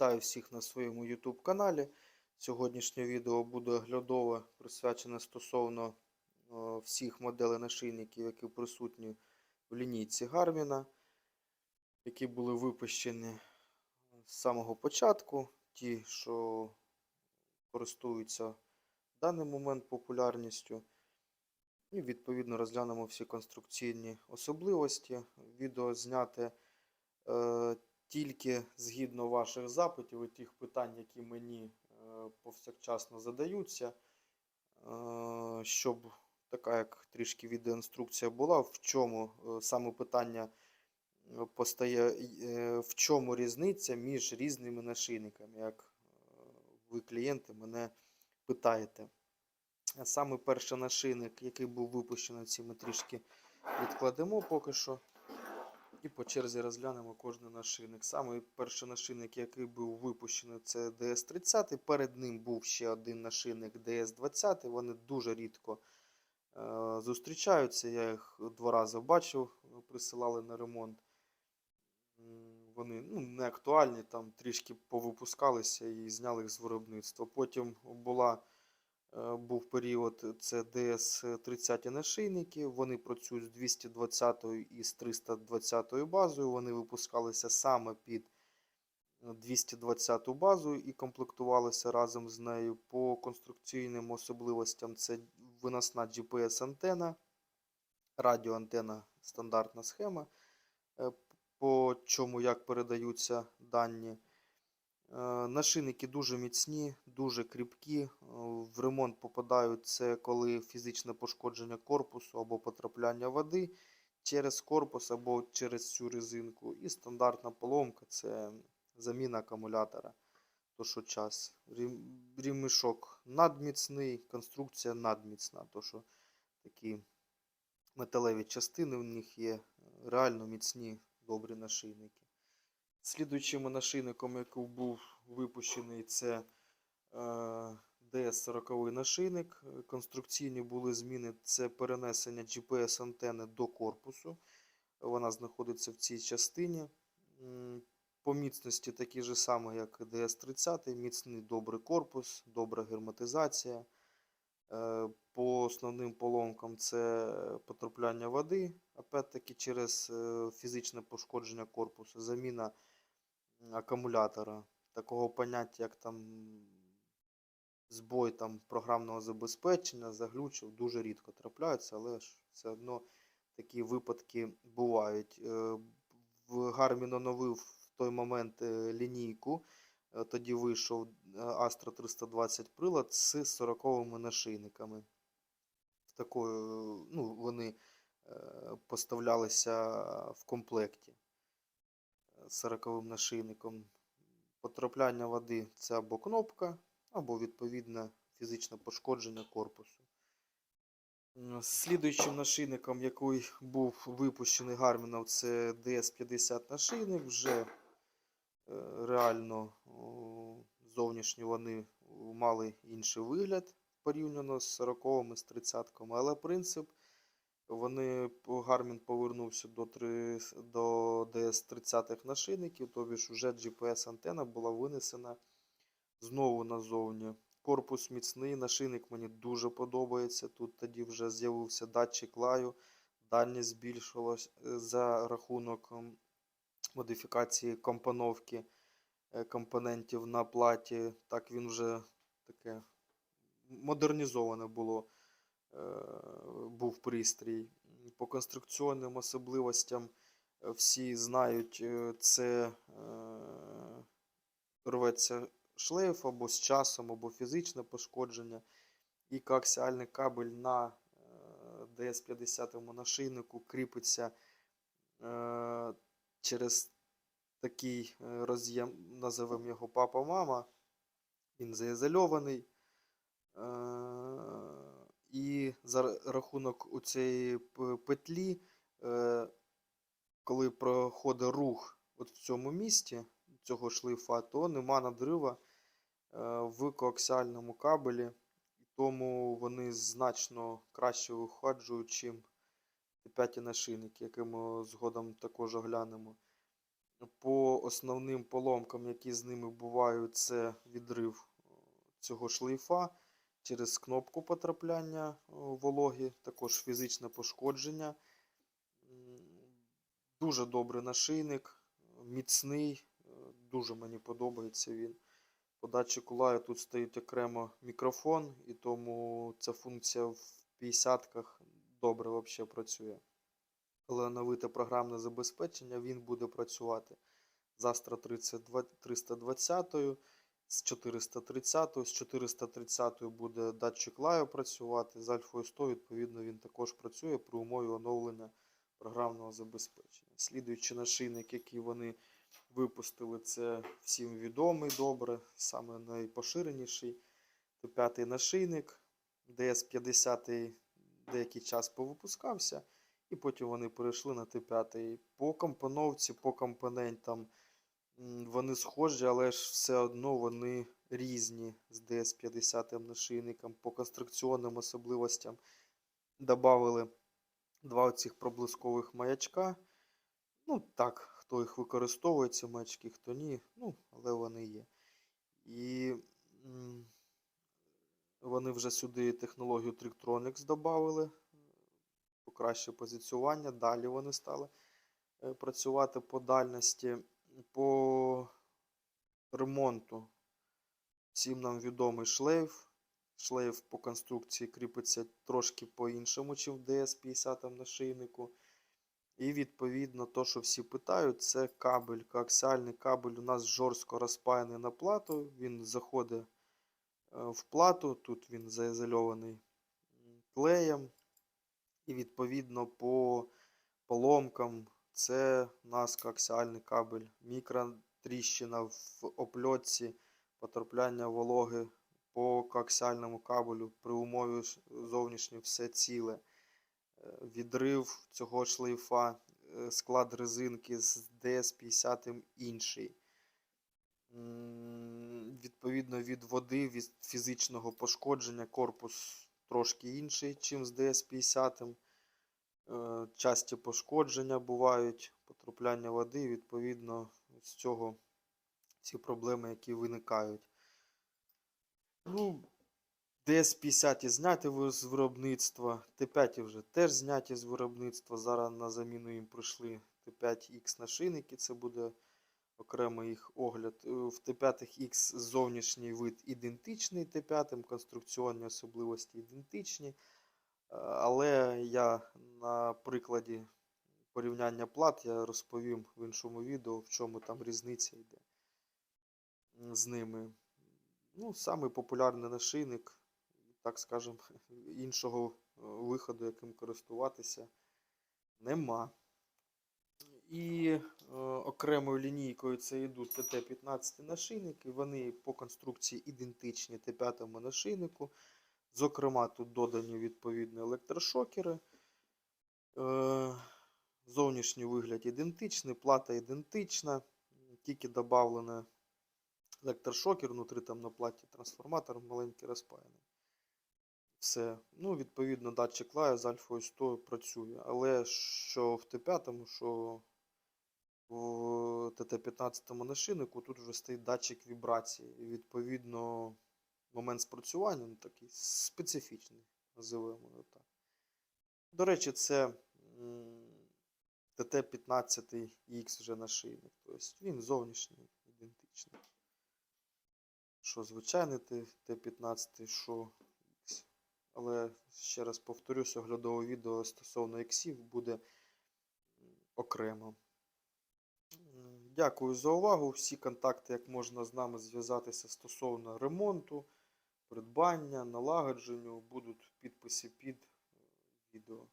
Вітаю всіх на своєму YouTube каналі. Сьогоднішнє відео буде оглядове, присвячене стосовно е, всіх моделей нашийників, які присутні в лінійці Гарміна, які були випущені з самого початку. Ті, що користуються в даний момент популярністю. І відповідно розглянемо всі конструкційні особливості. Відео зняте е, тільки згідно ваших запитів і тих питань, які мені е, повсякчасно задаються, е, щоб така як трішки відеоінструкція була, в чому е, саме питання постає, в чому різниця між різними нашийниками, як ви, клієнти, мене питаєте. Саме перший нашийник, який був випущений, ці ми трішки відкладемо поки що. І по черзі розглянемо кожний нашийник. Саме перший нашийник, який був випущений, це DS30. Перед ним був ще один нашийник DS20. Вони дуже рідко е, зустрічаються. Я їх два рази бачив, присилали на ремонт. Вони ну, не актуальні, там трішки повипускалися і зняли їх з виробництва. Потім була був період, це DS-30 нашийники. Вони працюють з 220 і з 320 базою. Вони випускалися саме під 220 базу і комплектувалися разом з нею. По конструкційним особливостям це виносна GPS-антена, радіоантена стандартна схема, е, по чому як передаються дані. Е, Нашийники дуже міцні, дуже кріпкі. е, В ремонт попадають це коли фізичне пошкодження корпусу або потрапляння води через корпус або через цю резинку. І стандартна поломка це заміна акумулятора. То що час. Рімішок надміцний, конструкція надміцна. То що такі металеві частини в них є е, реально міцні, добрі нашийники. Слідуючим нашийником, який був випущений, це е, DS40 нашийник. Конструкційні були зміни це перенесення GPS-антени до корпусу. Вона знаходиться в цій частині. По міцності такі ж самі, як і DS30, міцний добрий корпус, добра герметизація. Е, По основним поломкам це потрапляння води, опять-таки через е, фізичне пошкодження корпусу, заміна акумулятора. Такого поняття, як там збой там, програмного забезпечення, заглючив, дуже рідко трапляються, але ж все одно такі випадки бувають. Е, Garmin оновив в той момент е, лінійку. Е, Тоді вийшов Astra 320 прилад з 40 нашийниками. Такою, ну, вони поставлялися в комплекті 40 нашийником. Потрапляння води це або кнопка, або відповідне фізичне пошкодження корпусу. Слідуючим нашийником, який був випущений Гарміном, це DS50 нашийник. Вже е, реально зовнішньо вони мали інший вигляд порівняно з 40 ми з 30 але принцип вони Гармін повернувся до, три, до DS30 нашийників, тобі ж вже GPS-антена була винесена знову назовні. Корпус міцний, нашийник мені дуже подобається. Тут тоді вже з'явився датчик лаю, дальність збільшилась е, за рахунок модифікації компоновки е, компонентів на платі. Так він вже таке модернізоване було був пристрій. По конструкційним особливостям е, всі знають, е, це е, рветься шлейф або з часом, або фізичне пошкодження. І коаксіальний кабель на е, DS50 нашийнику кріпиться е, через такий е, роз'єм, називаємо його папа-мама. Він заізольований. Е, і за рахунок у цієї петлі, е, коли проходить рух от в цьому місці цього шлейфа, то нема надрива е, в коаксіальному кабелі, тому вони значно краще виходжують, чим п'яті нашийники, які ми згодом також оглянемо. По основним поломкам, які з ними бувають, це відрив е, цього шлейфа через кнопку потрапляння е, вологи, також фізичне пошкодження. Дуже добрий нашийник, міцний, е, дуже мені подобається він. По датчику лаю тут стоїть окремо мікрофон, і тому ця функція в 50-ках добре вообще працює. Коли оновити програмне забезпечення, він буде працювати з Astra 320, з 430, з 430 буде датчик лаю працювати, з Альфою 100, відповідно, він також працює при умові оновлення програмного забезпечення. Слідуючий нашийник, який вони випустили, це всім відомий добре, саме найпоширеніший. Т5 нашийник, DS50 деякий час повипускався, і потім вони перейшли на Т5. По компоновці, по компонентам вони схожі, але ж все одно вони різні з DS50 нашийником. По конструкційним особливостям додали два оцих проблискових маячка. Ну, так, хто їх використовує, ці маячки, хто ні, ну, але вони є. І вони вже сюди технологію Trictronics додали, покраще позиціювання. Далі вони стали е, працювати по дальності, по ремонту. Всім нам відомий шлейф. Шлейф по конструкції кріпиться трошки по-іншому, ніж в DS50 нашийнику. І відповідно, то, що всі питають, це кабель, коаксіальний кабель у нас жорстко розпаяний на плату. Він заходить е, в плату, тут він заізольований клеєм. І відповідно по поломкам це у нас коаксіальний кабель. Мікротріщина в опльотці, потрапляння вологи по коаксіальному кабелю при умові зовнішнє все ціле. Е, Відрив цього шлейфа, е, склад резинки з DS50 інший. Відповідно від води, від фізичного пошкодження корпус трошки інший, ніж з DS50. Е, Часті пошкодження бувають, потрапляння води, відповідно з цього ці проблеми, які виникають. Ну, DS50 зняті ви- з виробництва, Т5 вже теж зняті з виробництва. Зараз на заміну їм прийшли Т5X нашийники, це буде окремий їх огляд. Е, В Т5X зовнішній вид ідентичний Т5, конструкційні особливості ідентичні. Але я на прикладі порівняння плат я розповім в іншому відео, в чому там різниця йде з ними. Ну, самий популярний нашийник, так скажемо, іншого е, виходу, яким користуватися, нема. І е, окремою лінійкою це йдуть ТТ-15 нашийники. Вони по конструкції ідентичні Т5 нашийнику. Зокрема, тут додані відповідні електрошокери. Е, Зовнішній вигляд ідентичний, плата ідентична, тільки додавлено електрошокер, внутрі там на платі трансформатор маленький розпаяний. Все. Ну, відповідно, датчик лаю з альфою 100 працює. Але що в Т5, що в ТТ-15 нашийнику тут вже стоїть датчик вібрації. І відповідно, момент спрацювання ну, такий специфічний, називаємо його так. До речі, це ТТ-15X вже нашийник. Тобто він зовнішній ідентичний. Що звичайний Т-15, що X. Але ще раз повторюсь, оглядове відео стосовно X буде окремо. Дякую за увагу. Всі контакти, як можна з нами зв'язатися стосовно ремонту, придбання, налагодженню, будуть підписи під е, відео.